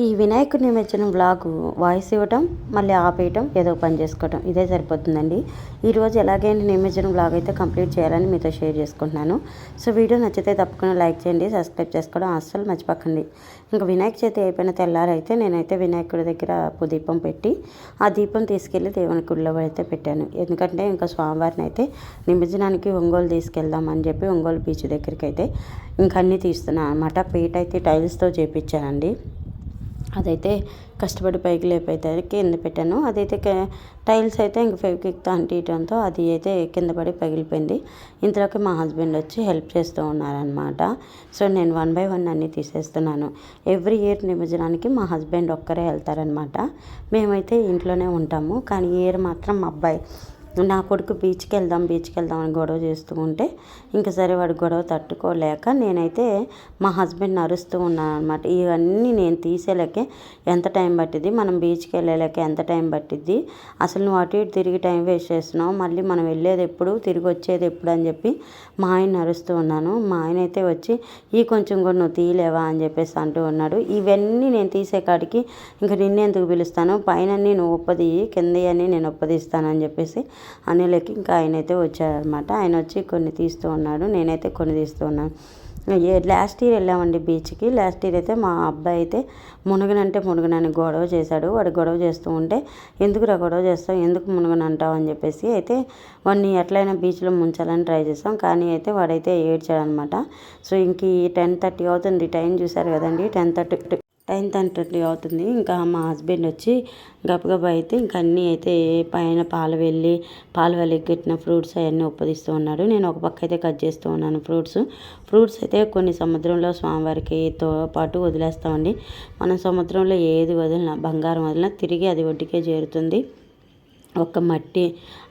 ఈ వినాయకుడి నిమజ్జనం బ్లాగ్ వాయిస్ ఇవ్వటం మళ్ళీ ఆపేయటం ఏదో పని చేసుకోవటం ఇదే సరిపోతుందండి. ఈరోజు ఎలాగైనా నిమజ్జనం బ్లాగ్ అయితే కంప్లీట్ చేయాలని మీతో షేర్ చేసుకుంటున్నాను. సో వీడియో నచ్చితే తప్పకుండా లైక్ చేయండి సబ్స్క్రైబ్ చేసుకోవడం అస్సలు మర్చిపోకండి. ఇంకా వినాయక చవితి అయిపోయిన తెల్లారైతే నేనైతే వినాయకుడి దగ్గర దీపం పెట్టి ఆ దీపం తీసుకెళ్ళి దేవుని గుడిలో అయితే పెట్టాను. ఎందుకంటే ఇంకా స్వామివారిని అయితే నిమజ్జనానికి ఒంగోలు తీసుకెళ్దాం అని చెప్పి ఒంగోలు బీచ్ దగ్గరికి అయితే ఇంక అన్నీ తీస్తున్నాను అనమాట పీట అయితే టైల్స్తో చేపించానండి. అదైతే కష్టపడి పైకి లేపైతే కింద పెట్టాను. అదైతే టైల్స్ అయితే ఇంక ఫెవిక్విక్తో అంటియడంతో అది అయితే కింద పడి పగిలిపోయింది. ఇంతలోకి మా హస్బెండ్ వచ్చి హెల్ప్ చేస్తూ ఉన్నారనమాట సో నేను వన్ బై వన్ అన్నీ తీసేస్తున్నాను. ఎవ్రీ ఇయర్ నిమజ్జనానికి మా హస్బెండ్ ఒక్కరే వెళ్తారనమాట మేమైతే ఇంట్లోనే ఉంటాము. కానీ ఇయర్ మాత్రం మా అబ్బాయి నా కొడుకు బీచ్కి వెళ్దాం బీచ్కి వెళ్దాం అని గొడవ చేస్తూ ఉంటే ఇంకా సరే వాడు గొడవ తట్టుకోలేక నేనైతే మా హస్బెండ్ అరుస్తూ ఉన్నాను అనమాట ఇవన్నీ నేను తీసేలేకే ఎంత టైం పట్టింది మనం బీచ్కి వెళ్ళలేక ఎంత టైం పట్టిద్ది అసలు నువ్వు అటు ఇటు తిరిగి టైం వేస్ట్ చేస్తున్నావు మళ్ళీ మనం వెళ్ళేది ఎప్పుడు తిరిగి వచ్చేది ఎప్పుడు అని చెప్పి మా ఆయన అరుస్తూ ఉన్నాను. మా ఆయన అయితే వచ్చి ఈ కొంచెం కూడా నువ్వు తీయలేవా? అని చెప్పేసి అంటూ ఉన్నాడు. ఇవన్నీ నేను తీసే కాడికి ఇంకా నిన్నెందుకు పిలుస్తాను? పైన నువ్వు ఒప్పది కింద అని నేను ఒప్పదిస్తానని చెప్పేసి అనిలకి ఇంకా ఆయన అయితే వచ్చారనమాట ఆయన వచ్చి కొన్ని తీస్తూ ఉన్నాడు. నేనైతే కొన్ని తీస్తూ ఉన్నాను లాస్ట్ ఇయర్ వెళ్ళామండి బీచ్కి. లాస్ట్ ఇయర్ అయితే మా అబ్బాయి అయితే మునగనంటే మునగనని గొడవ చేశాడు. వాడు గొడవ చేస్తూ ఉంటే ఎందుకురా గొడవ చేస్తావు? ఎందుకు మునగనంటావు అని చెప్పేసి అయితే వాడిని ఎట్లయినా బీచ్లో ముంచాలని ట్రై చేస్తాం. కానీ అయితే వాడైతే ఏడ్చాడనమాట సో ఇంక ఈ టెన్ థర్టీ అవుతుంది. టైం చూశారు కదండి. టెన్ థర్టీ టైం థర్టీ అవుతుంది. ఇంకా మా హస్బెండ్ వచ్చి గబగబా అయితే ఇంక అన్నీ అయితే పైన పాలు వెళ్ళి పాలు వెళ్ళి కట్టిన ఫ్రూట్స్ అవన్నీ ఉప్పదిస్తూ ఉన్నాడు. నేను ఒక పక్క అయితే కట్ చేస్తూ ఉన్నాను ఫ్రూట్స్. ఫ్రూట్స్ అయితే కొన్ని సముద్రంలో స్వామివారికితో పాటు వదిలేస్తామండి. మనం సముద్రంలో ఏది వదిలినా బంగారం వదిలినా తిరిగి అది ఒడ్డుకే చేరుతుంది. ఒక్క మట్టి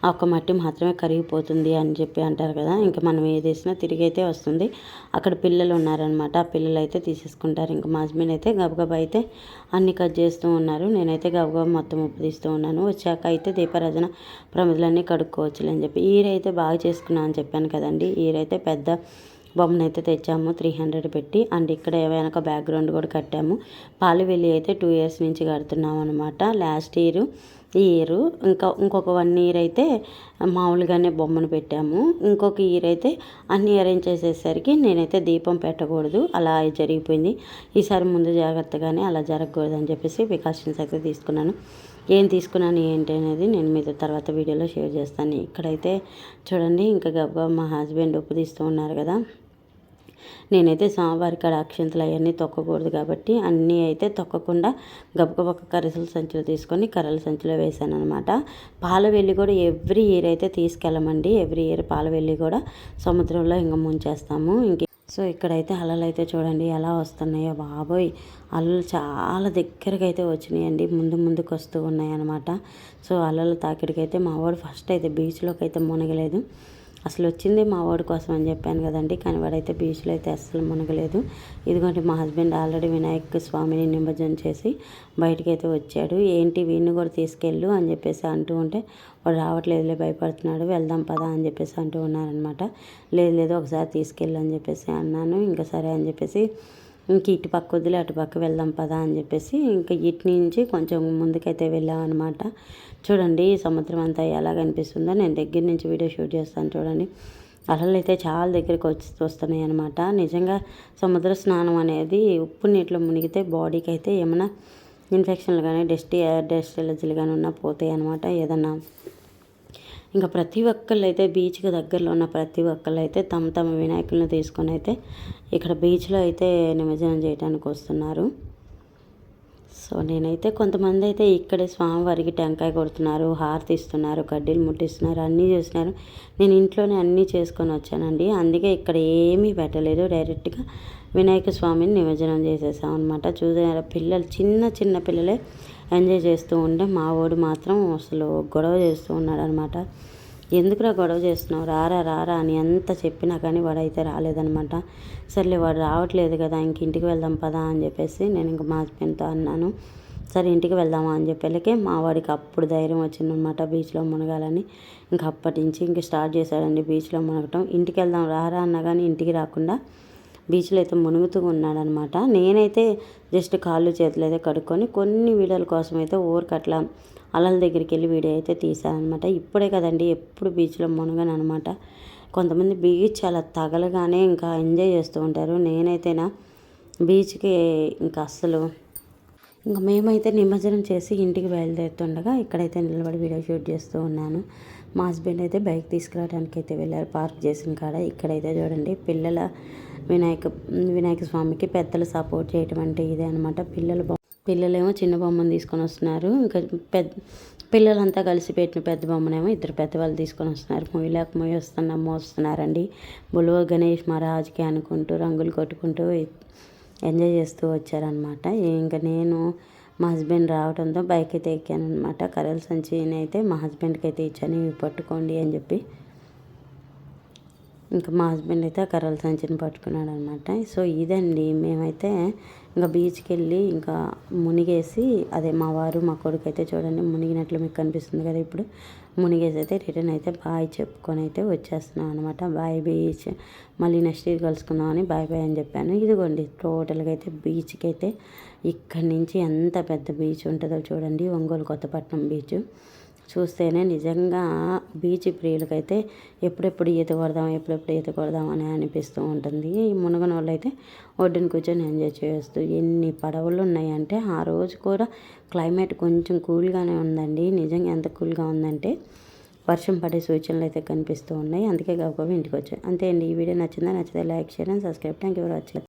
ఒక్క మట్టి మాత్రమే కరిగిపోతుంది అని చెప్పి అంటారు కదా. ఇంకా మనం ఏది వేసినా తిరిగి అయితే వస్తుంది. అక్కడ పిల్లలు ఉన్నారనమాట ఆ పిల్లలు అయితే తీసేసుకుంటారు. ఇంకా మా హస్బెండ్ అయితే గబగబా అయితే అన్ని కట్ చేస్తూ ఉన్నారు. నేనైతే గబగబా మొత్తం ఉప్పు తీస్తూ ఉన్నాను. వచ్చాక అయితే దీపారాజన ప్రమిదలన్నీ కడుక్కోవచ్చులే అని చెప్పి. ఈరైతే బాగా చేసుకున్నాను అని చెప్పాను కదండి. ఈరైతే పెద్ద బొమ్మను అయితే తెచ్చాము. త్రీ హండ్రెడ్ పెట్టి అండ్ ఇక్కడ వెనక బ్యాక్గ్రౌండ్ కూడా కట్టాము. పాలు వెళ్ళి అయితే టూ ఇయర్స్ నుంచి కడుతున్నాం అనమాట లాస్ట్ ఇయర్ ఈ ఇయర్ ఇంకా ఇంకొక వన్ ఇయర్ అయితే మామూలుగానే బొమ్మను పెట్టాము. ఇంకొక ఇయర్ అయితే అన్ని అరేంజ్ చేసేసరికి నేనైతే దీపం పెట్టకూడదు. అలా జరిగిపోయింది. ఈసారి ముందు జాగ్రత్తగానే అలా జరగకూడదు అని చెప్పేసి ప్రికాషన్స్ అయితే తీసుకున్నాను. ఏం తీసుకున్నాను ఏంటి అనేది నేను మీతో తర్వాత వీడియోలో షేర్ చేస్తాను. ఇక్కడైతే చూడండి ఇంకా గబ్బా మా హస్బెండ్ ఉప్పు తీస్తూ ఉన్నారు కదా. నేనైతే సాంబార్ కాడ అక్షంతలు అవన్నీ తొక్కకూడదు కాబట్టి అన్నీ అయితే తొక్కకుండా గబగబొక్క కరిసెల సంచులు తీసుకొని కర్రల సంచులో వేసాను అనమాట పాల వెళ్ళి కూడా ఎవ్రీ ఇయర్ అయితే తీసుకెళ్ళమండి. ఎవ్రీ ఇయర్ పాల వెళ్ళి కూడా సముద్రంలో ఇంకా ముంచేస్తాము. ఇంక సో ఇక్కడైతే అలలు అయితే చూడండి ఎలా వస్తున్నాయో బాబోయ్. అలలు చాలా దగ్గరకి అయితే వచ్చినాయండి. ముందు ముందుకు వస్తూ ఉన్నాయన్నమాట. సో అలలు తాకిడికైతే మా వాడు ఫస్ట్ అయితే బీచ్లోకి అయితే మునగలేదు. అసలు వచ్చింది మా వాడి కోసం అని చెప్పాను కదండి. కానీ వాడైతే బీచ్లో అయితే అస్సలు మునగలేదు. ఇదిగోండి మా హస్బెండ్ ఆల్రెడీ వినాయక స్వామిని నిమజ్జనం చేసి బయటకైతే వచ్చాడు. ఏంటి వీడిని కూడా తీసుకెళ్ళు అని చెప్పేసి అంటూ ఉంటే వాడు రావట్లేదులే భయపడుతున్నాడు వెళ్దాం పదా అని చెప్పేసి అంటూ ఉన్నారనమాట లేదు లేదు ఒకసారి తీసుకెళ్ళు అని చెప్పేసి అన్నాను. ఇంకా సరే అని చెప్పేసి ఇంక ఇటు పక్క వదిలి అటు పక్క వెళ్దాం పదా అని చెప్పేసి ఇంకా ఇటు నుంచి కొంచెం ముందుకైతే వెళ్ళామన్నమాట చూడండి సముద్రం అంతా ఎలా కనిపిస్తుందో నేను దగ్గర నుంచి వీడియో షూట్ చేస్తాను చూడండి. అలలు అయితే చాలా దగ్గరికి వచ్చి వస్తున్నాయి అనమాట నిజంగా సముద్ర స్నానం అనేది ఉప్పు నీటిలో మునిగితే బాడీకి అయితే ఏమైనా ఇన్ఫెక్షన్లు కానీ డస్ట్ డస్ట్ ఎలర్జీలు కానీ ఉన్నా పోతాయి అనమాట ఏదన్నా ఇంకా ప్రతి ఒక్కళ్ళు అయితే బీచ్కి దగ్గరలో ఉన్న ప్రతి ఒక్కళ్ళు అయితే తమ తమ వినాయకులను తీసుకొని అయితే ఇక్కడ బీచ్లో అయితే నిమజ్జనం చేయడానికి వస్తున్నారు. సో నేనైతే కొంతమంది అయితే ఇక్కడే స్వామివారికి టెంకాయ కొడుతున్నారు హారతి ఇస్తున్నారు కడ్డీలు ముట్టిస్తున్నారు అన్నీ చేస్తున్నారు. నేను ఇంట్లోనే అన్నీ చేసుకొని వచ్చానండి. అందుకే ఇక్కడ ఏమీ పెట్టలేదు. డైరెక్ట్గా వినాయక స్వామిని నిమజ్జనం చేసేసాం అనమాట చూసారా పిల్లలు చిన్న చిన్న పిల్లలే ఎంజాయ్ చేస్తూ ఉంటే మా వాడు మాత్రం అసలు గొడవ చేస్తూ ఉన్నాడు అనమాట ఎందుకురా గొడవ చేస్తున్నావు? రారా రారా అని ఎంత చెప్పినా కానీ వాడైతే రాలేదనమాట. సర్లే వాడు రావట్లేదు కదా ఇంక ఇంటికి వెళ్దాం పదా అని చెప్పేసి నేను ఇంక మా హస్బెండ్తో అన్నాను. సరే ఇంటికి వెళ్దామా అని చెప్పేళ్ళకే మా వాడికి అప్పుడు ధైర్యం వచ్చిందనమాట బీచ్లో మునగాలని. ఇంక అప్పటి నుంచి ఇంక స్టార్ట్ చేశాడండి బీచ్లో మునగటం. ఇంటికి వెళ్దాం రారా అన్నా కానీ ఇంటికి రాకుండా బీచ్లో అయితే మునుగుతూ ఉన్నాడనమాట. నేనైతే జస్ట్ కాళ్ళు చేతులు అయితే కడుక్కొని కొన్ని వీడియోల కోసం అయితే ఊరికి అట్లా అలల దగ్గరికి వెళ్ళి వీడియో అయితే తీసాను అనమాట ఇప్పుడే కదండి ఎప్పుడు బీచ్లో మునగను అనమాట కొంతమంది బీచ్ అలా తగలగానే ఇంకా ఎంజాయ్ చేస్తూ ఉంటారు. నేనైతేనా బీచ్కి ఇంకా అస్సలు ఇంకా మేమైతే నిమజ్జనం చేసి ఇంటికి బయలుదేరుతుండగా ఇక్కడైతే నిలబడి వీడియో షూట్ చేస్తూ ఉన్నాను. మా హస్బెండ్ అయితే బైక్ తీసుకురావడానికి అయితే వెళ్ళారు. పార్క్ చేసిన కాడ ఇక్కడైతే చూడండి పిల్లల వినాయక వినాయక స్వామికి పెద్దలు సపోర్ట్ చేయటం అంటే ఇదే అనమాట పిల్లలు బొమ్మ పిల్లలేమో చిన్న బొమ్మను తీసుకొని వస్తున్నారు. ఇంకా పెద్ద పిల్లలంతా కలిసి పెట్టిన పెద్ద బొమ్మనేమో ఇద్దరు పెద్దవాళ్ళు తీసుకొని వస్తున్నారు. మొయ్యలేక మొయ్యి వస్తున్నా మోస్తున్నారండి. బులువ గణేష్ మహారాజ్కి అనుకుంటూ రంగులు కొట్టుకుంటూ ఎంజాయ్ చేస్తూ వచ్చారనమాట ఇంకా నేను మా హస్బెండ్ రావడంతో బైక్ అయితే ఎక్కాను అనమాట కర్రల సంచిని అయితే మా హస్బెండ్కి అయితే ఇచ్చాను ఇవి పట్టుకోండి అని చెప్పి. ఇంకా మా హస్బెండ్ అయితే ఆ కర్రల సంచిని పట్టుకున్నాడు అనమాట సో ఇదండి మేమైతే ఇంకా బీచ్కి వెళ్ళి ఇంకా మునిగేసి అదే మా వారు మా కొడుకు అయితే చూడండి మునిగినట్లు మీకు కనిపిస్తుంది కదా ఇప్పుడు మునిగేసి అయితే రిటర్న్ అయితే బాయ్ చెప్పుకొని అయితే వచ్చేస్తున్నాం అనమాట. బాయ్ బీచ్ మళ్ళీ నెక్స్ట్ ఇయర్ కలుసుకుందామని బాయ్ బాయ్ అని చెప్పాను. ఇదిగోండి టోటల్గా అయితే బీచ్కి అయితే ఇక్కడి నుంచి ఎంత పెద్ద బీచ్ ఉంటుందో చూడండి ఒంగోలు కొత్తపట్నం బీచ్. చూస్తేనే నిజంగా బీచ్ ప్రియులకైతే ఎప్పుడెప్పుడు ఈత కొడదాం ఎప్పుడెప్పుడు ఈత కొడదాం అని అనిపిస్తూ ఉంటుంది. ఈ మునగన వాళ్ళు అయితే ఒడ్డున కూర్చొని ఎంజాయ్ చేస్తూ ఎన్ని పడవలు ఉన్నాయంటే ఆ రోజు కూడా క్లైమేట్ కొంచెం కూల్గానే ఉందండి. నిజంగా ఎంత కూల్గా ఉందంటే వర్షం పడే సూచనలు అయితే కనిపిస్తూ ఉన్నాయి. అందుకే గబగబా ఇంటికి వచ్చాయి అంతే అండి. ఈ వీడియో నచ్చిందా? నచ్చితే like share subscribe. Thank you for watching.